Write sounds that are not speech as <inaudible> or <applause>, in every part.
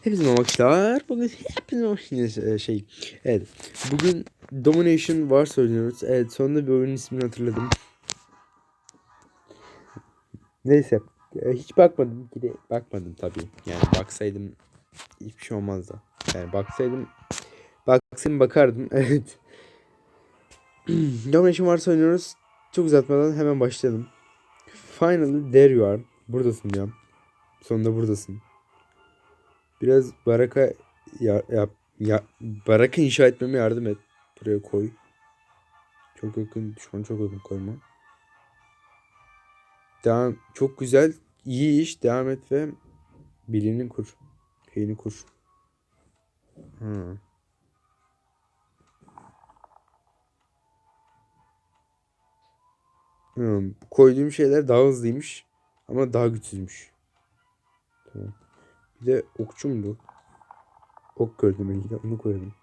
Hepinize merhaba arkadaşlar. Bugün hepinize merhaba şey. Evet. Bugün Domination Wars oynuyoruz. Evet sonunda bir oyunun ismini hatırladım. Neyse. e, Hiç bakmadım. ki de bakmadım tabii. Yani baksaydım hiçbir şey olmazdı. Yani baksaydım baksaydım bakardım. <laughs> Evet. <clears throat> Domination Wars oynuyoruz. Çok uzatmadan hemen başlayalım. Finally there you are. Buradasın ya. Sonunda buradasın. Biraz baraka ya, yap, ya, baraka inşa etmeme yardım et. Buraya koy. Çok yakın düşman çok yakın koyma. Devam çok güzel iyi iş devam et ve bilini kur. Şeyini kur. Ha. Hmm, koyduğum şeyler daha hızlıymış ama daha güçsüzmüş. Tamam. Bir de okçu mu bu? Ok gördüm elinde onu koyalım.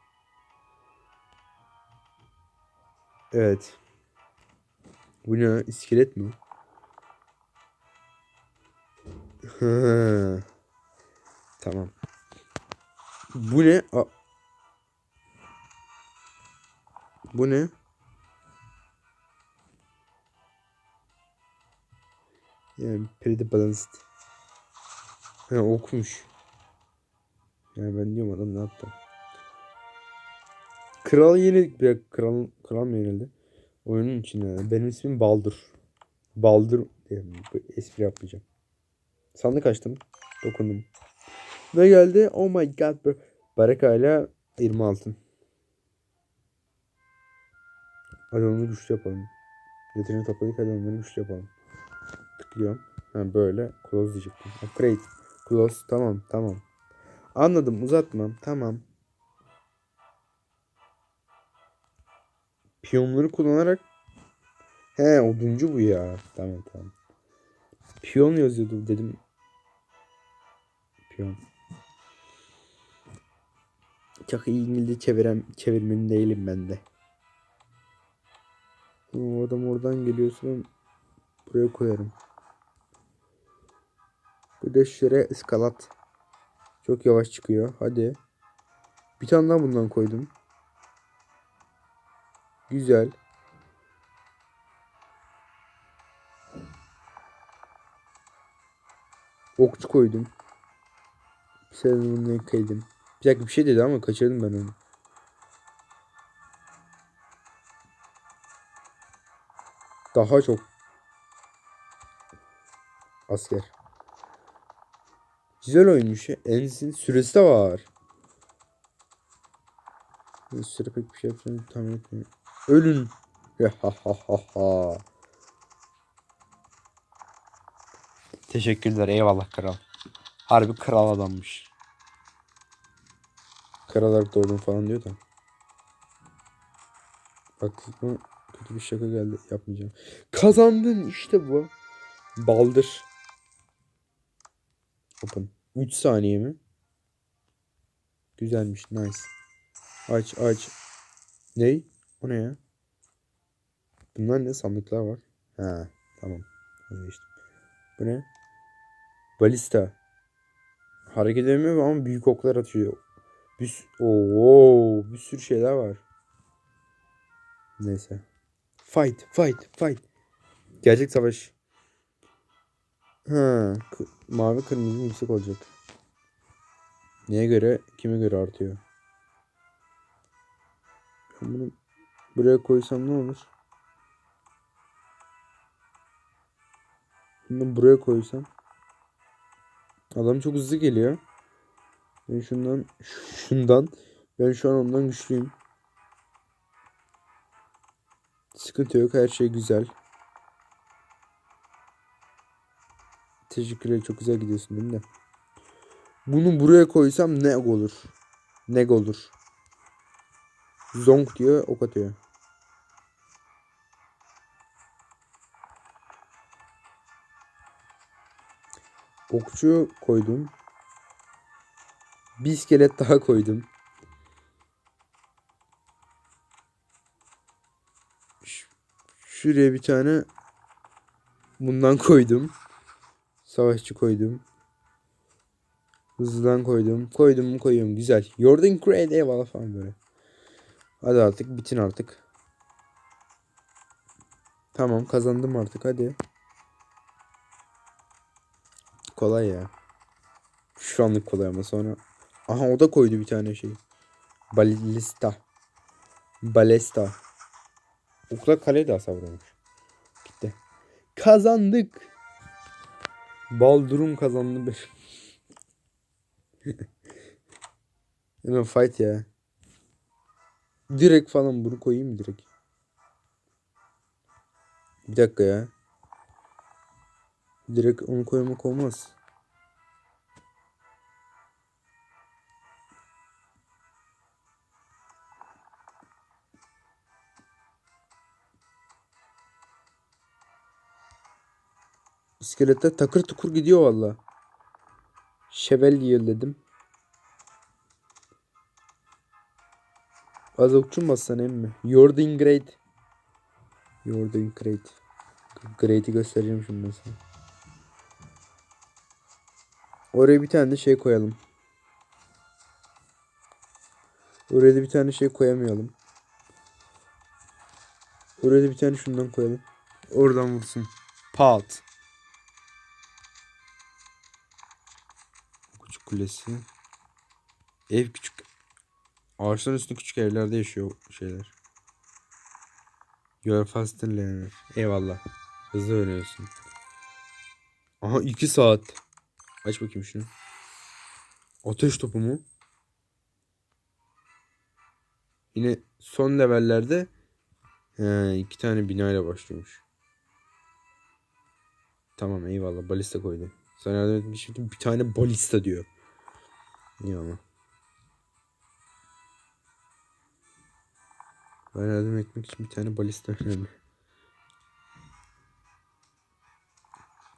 Evet. Bu ne? İskelet mi? Tamam. Bu ne? A bu ne? Yani pretty balanced. Ha okumuş. Yani ben diyorum adam ne yaptı? Kral yenildik bir kral, kral mı yenildi? Oyunun içinde. Benim ismim Baldur. Baldur diye espri yapmayacağım. Sandık açtım. Dokundum. Ve geldi. Oh my god. bro. Baraka ile 20 altın. Hadi onu güçlü yapalım. Yeteneği topladık hadi onları güçlü yapalım. Tıklıyorum. Ha böyle. Close diyecektim. Upgrade. Close. Tamam tamam. Anladım uzatmam. Tamam. Piyonları kullanarak He oduncu bu ya. Tamam tamam. Piyon yazıyordu dedim. Piyon. Çok iyi İngilizce çevirem, çevirmeni değilim ben de. O adam oradan geliyorsa ben buraya koyarım. Bu da şuraya ıskalat. Çok yavaş çıkıyor. Hadi. Bir tane daha bundan koydum. Güzel. Okçu koydum. Bunu kaydım. Bir dakika bir şey dedi ama kaçırdım ben onu. Daha çok asker. Güzel oyunmuş ya. Enzin süresi de var. Süre pek bir şey yapacağını tahmin etmiyorum. Ölün. Ha ha ha ha. Teşekkürler. Eyvallah kral. Harbi kral adammış. Kral olarak doğdum falan diyor da. Bak kötü bir şaka geldi. Yapmayacağım. Kazandın işte bu. Baldır. Open. 3 saniye mi? Güzelmiş. Nice. Aç aç. Ney? O ne ya? Bunlar ne? Sandıklar var. Ha tamam. Vazgeçtim. Bu ne? Balista. Hareket edemiyor ama büyük oklar atıyor. Bir, Oo, bir sürü şeyler var. Neyse. Fight, fight, fight. Gerçek savaş. Ha, mavi kırmızı yüksek olacak. Neye göre, kime göre artıyor? Ben bunu buraya koysam ne olur? Bunu buraya koysam. Adam çok hızlı geliyor. Ben şundan <laughs> şundan ben şu an ondan güçlüyüm. Sıkıntı yok her şey güzel. Teşekkürler çok güzel gidiyorsun değil mi? Bunu buraya koysam ne olur? Ne olur? Zonk diyor ok atıyor. Okçu koydum. Bir iskelet daha koydum. Şuraya bir tane bundan koydum. Savaşçı koydum. Hızlıdan koydum. Koydum koyuyorum. Güzel. Jordan Crate eyvallah falan böyle. Hadi artık bitin artık. Tamam kazandım artık hadi. Kolay ya. Şu anlık kolay ama sonra. Aha o da koydu bir tane şey. Balista. Balesta. Okula kale de hasar vurmuş. Gitti. Kazandık. Baldurum kazandı. <laughs> Hemen fight ya. Direkt falan bunu koyayım direkt? Bir dakika ya. Direkt onu koymak olmaz. İskeletler takır tukur gidiyor valla. Şevel dedim. Az okçu mu bassan emmi? Doing great. Doing great. Great'i göstereceğim şimdi sana. Oraya bir tane de şey koyalım. Oraya da bir tane şey koyamayalım. Oraya da bir tane şundan koyalım. Oradan vursun. Pat. Kulesi. Ev küçük. Ağaçların üstünde küçük evlerde yaşıyor şeyler. You are fast and learner. Eyvallah. Hızlı öğreniyorsun. Aha 2 saat. Aç bakayım şunu. Ateş topu mu? Yine son levellerde he, iki tane binayla başlıyormuş. Tamam eyvallah balista koydu. Sana yardım etmiş şimdi bir tane balista diyor. Ama. Ben yardım etmek için bir tane balista önemli.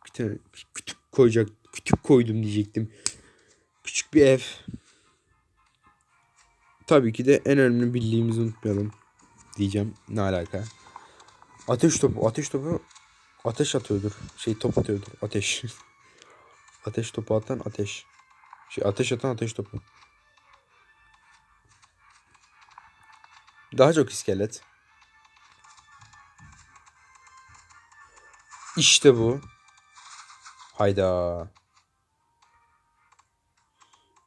Bir tane küçük koyacak. Küçük koydum diyecektim. Küçük bir ev. Tabii ki de en önemli bildiğimizi unutmayalım. Diyeceğim. Ne alaka? Ateş topu. Ateş topu ateş atıyordur. Şey top atıyordur. Ateş. <laughs> ateş topu atan ateş. Şey ateş atan ateş topu. Daha çok iskelet. İşte bu. Hayda.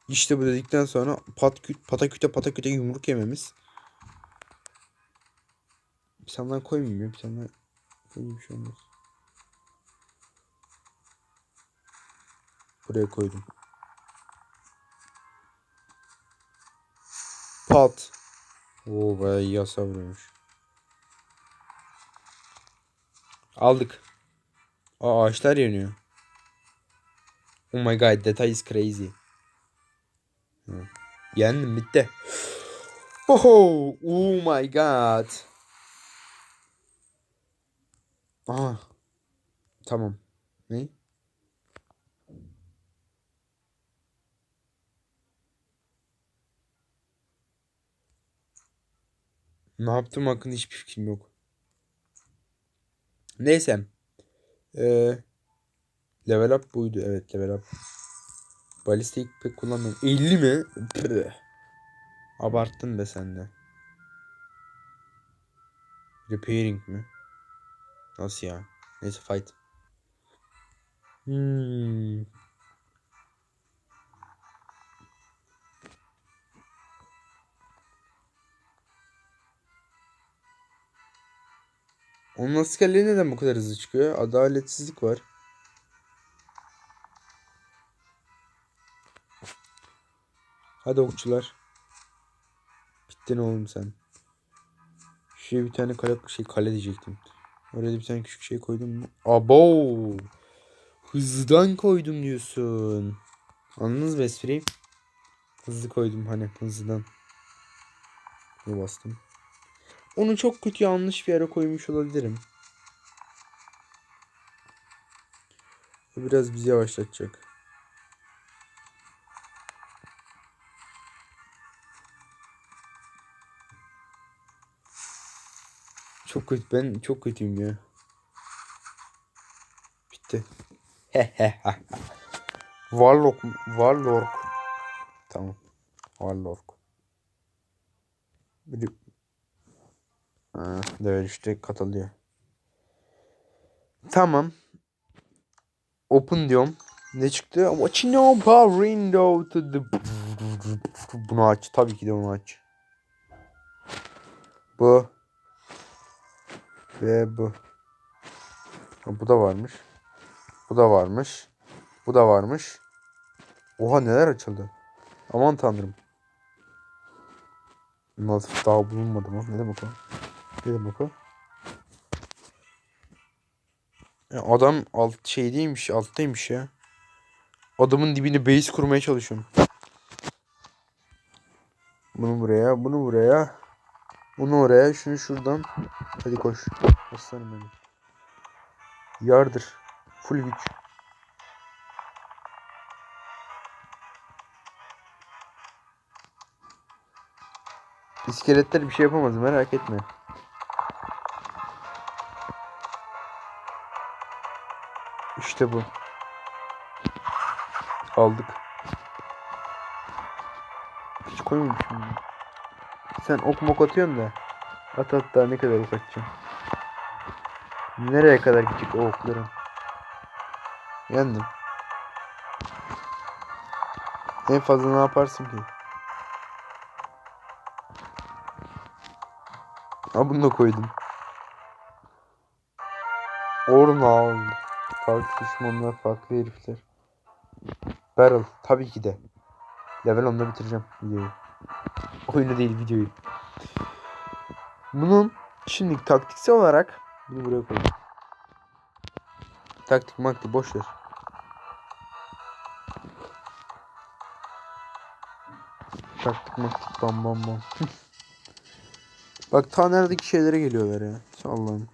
İşte bu dedikten sonra pat küt pataküte pataküte yumruk yememiz. Bir daha koymayayım ya. Bir daha koyayım bir şey. Buraya koydum. Pat. Oo bayağı iyi hasar vuruyormuş. Aldık. Aa ağaçlar yanıyor. Oh my god that is crazy. Hı. Yendim bitti. Oho, oh my god. Aha. Tamam. Ne? Ne yaptım hakkında hiçbir fikrim yok. Neyse. Ee, level up buydu. Evet level up. Balistik pek kullanmıyorum. 50 mi? Püh. Abarttın be sen de. Repairing mi? Nasıl ya? Neyse fight. Hmm. Onun askerleri neden bu kadar hızlı çıkıyor? Adaletsizlik var. Hadi okçular. Bittin oğlum sen. Şuraya bir tane kale şey kale diyecektim. Oraya bir tane küçük şey koydum mu? Abo! Hızdan koydum diyorsun. Anladınız mı espriyi? Hızlı koydum hani hızlıdan. Bunu bastım. Onu çok kötü yanlış bir yere koymuş olabilirim. Biraz bizi yavaşlatacak. Çok kötü. Ben çok kötüyüm ya. Bitti. <laughs> Warlock? Warlock. Tamam. Warlock. Bir Ha, dövüşte katılıyor. Tamam. Open diyorum. Ne çıktı? Watching over window to the... Bunu aç. Tabii ki de bunu aç. Bu. Ve bu. Bu da varmış. Bu da varmış. Bu da varmış. Oha neler açıldı. Aman tanrım. Nasıl daha bulunmadı mı? Ne demek o? Demek o? Ya adam alt şeydeymiş, alttaymış ya. Adamın dibine base kurmaya çalışıyorum. Bunu buraya, bunu buraya. Bunu oraya, şunu şuradan. Hadi koş. Aslanım benim. Yardır. Full güç. İskeletler bir şey yapamaz merak etme. İşte bu. Aldık. Hiç koymamışım. ya. Sen ok mok atıyorsun da. At at daha ne kadar ok. Nereye kadar gidecek o okların? Yendim. En fazla ne yaparsın ki? Ha bunu da koydum. Orna aldı. Farklı düşmanlar, farklı herifler. Barrel tabii ki de. Level 10'da bitireceğim videoyu. Oyunu değil videoyu. Bunun şimdi taktiksel olarak bunu buraya koyayım. Taktik maktik boş. Taktik maktik bam bam bam. <laughs> Bak ta neredeki şeylere geliyorlar ya. Allah'ım.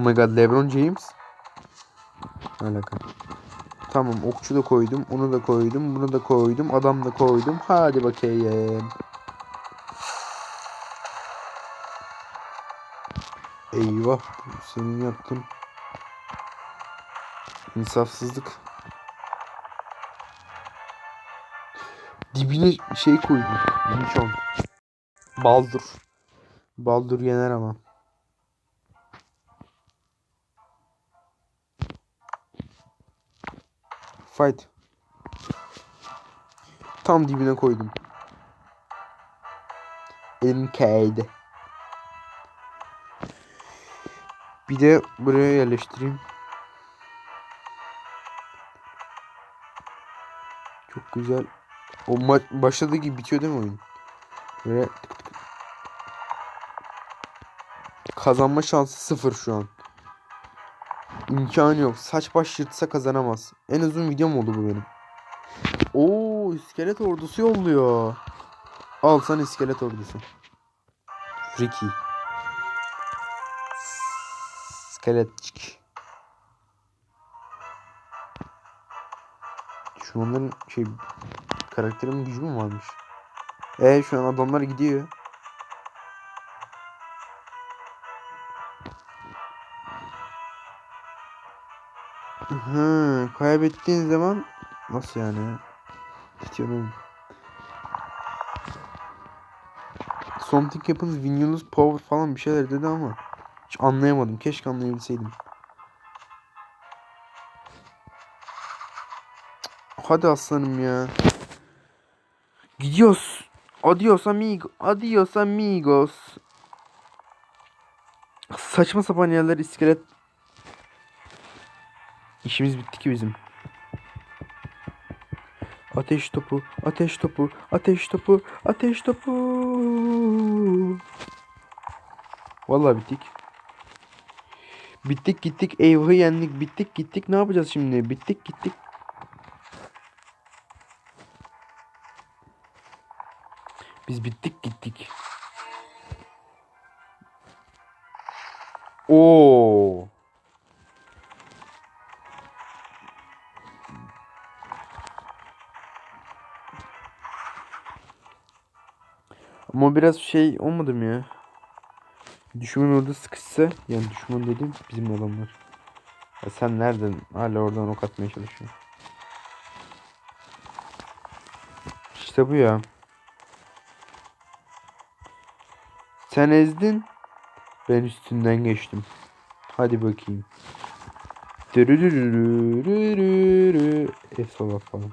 Oh my god Lebron James. Ne Alaka. Tamam okçu da koydum. Onu da koydum. Bunu da koydum. Adam da koydum. Hadi bakayım. Eyvah. Senin yaptın. İnsafsızlık. Dibine şey koydum. Nişan. Baldur. Baldur yener ama. Fight. Tam dibine koydum. Elim kaydı. Bir de buraya yerleştireyim. Çok güzel. O maç başladığı gibi bitiyor değil mi oyun? Böyle tık tık. Kazanma şansı sıfır şu an. İmkanı yok. Saç baş yırtsa kazanamaz. En uzun videom oldu bu benim. Oo, iskelet ordusu yolluyor. Al sana iskelet ordusu. Ricky. İskeletçik. Düşmanların şey karakterimin gücü mü varmış? E şu an adamlar gidiyor. Hı, kaybettiğin zaman nasıl yani? ya? Bitiyorum. Something happens when you lose power falan bir şeyler dedi ama hiç anlayamadım. Keşke anlayabilseydim. Hadi aslanım ya. Gidiyoruz. Adios amigo. Adios amigos. Saçma sapan yerler iskelet. İşimiz bitti ki bizim. Ateş topu, ateş topu, ateş topu, ateş topu. Vallahi bittik. Bittik gittik eyvahı yendik bittik gittik ne yapacağız şimdi bittik gittik. Biz bittik gittik. Oo. Ama biraz şey olmadı mı ya? Düşman orada sıkışsa yani düşman dedim bizim adamlar. Ya sen nereden hala oradan ok atmaya çalışıyorsun? İşte bu ya. Sen ezdin. Ben üstünden geçtim. Hadi bakayım. Dürürürürürürü. Efsala falan.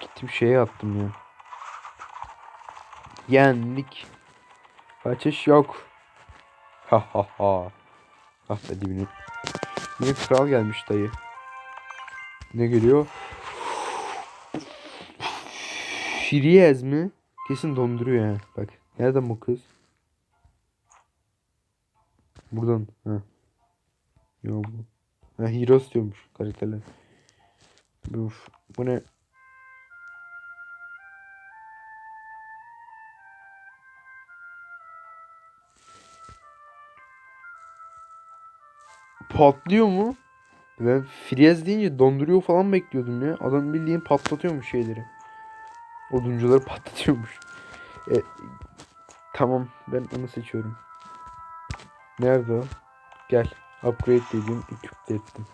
Gittim şeye attım ya. Yendik. Kaçış yok. Ha ha ha. Ah be dibine. Yine kral gelmiş dayı. Ne geliyor? Firiyez mi? Kesin donduruyor ya. Bak. Nereden bu kız? Buradan. Ha. Yo bu. Ha Heroes diyormuş karakterler. Uf. Bu ne? Patlıyor mu? Ben Friyaz deyince donduruyor falan bekliyordum ya. Adam bildiğin patlatıyormuş şeyleri. Oduncuları <laughs> patlatıyormuş. E, tamam ben onu seçiyorum. Nerede o? Gel. Upgrade dediğim equip de ettim.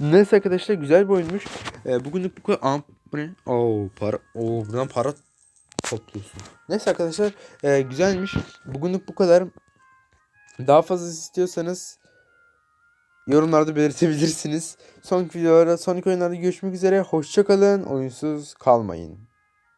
Neyse arkadaşlar güzel bir oyunmuş. E, bugünlük bu kadar. Bu ne? Oo para. Oo buradan para topluyorsun. Neyse arkadaşlar e, güzelmiş. Bugünlük bu kadar. Daha fazla istiyorsanız yorumlarda belirtebilirsiniz. Sonraki videolarda, sonraki oyunlarda görüşmek üzere. Hoşçakalın. Oyunsuz kalmayın.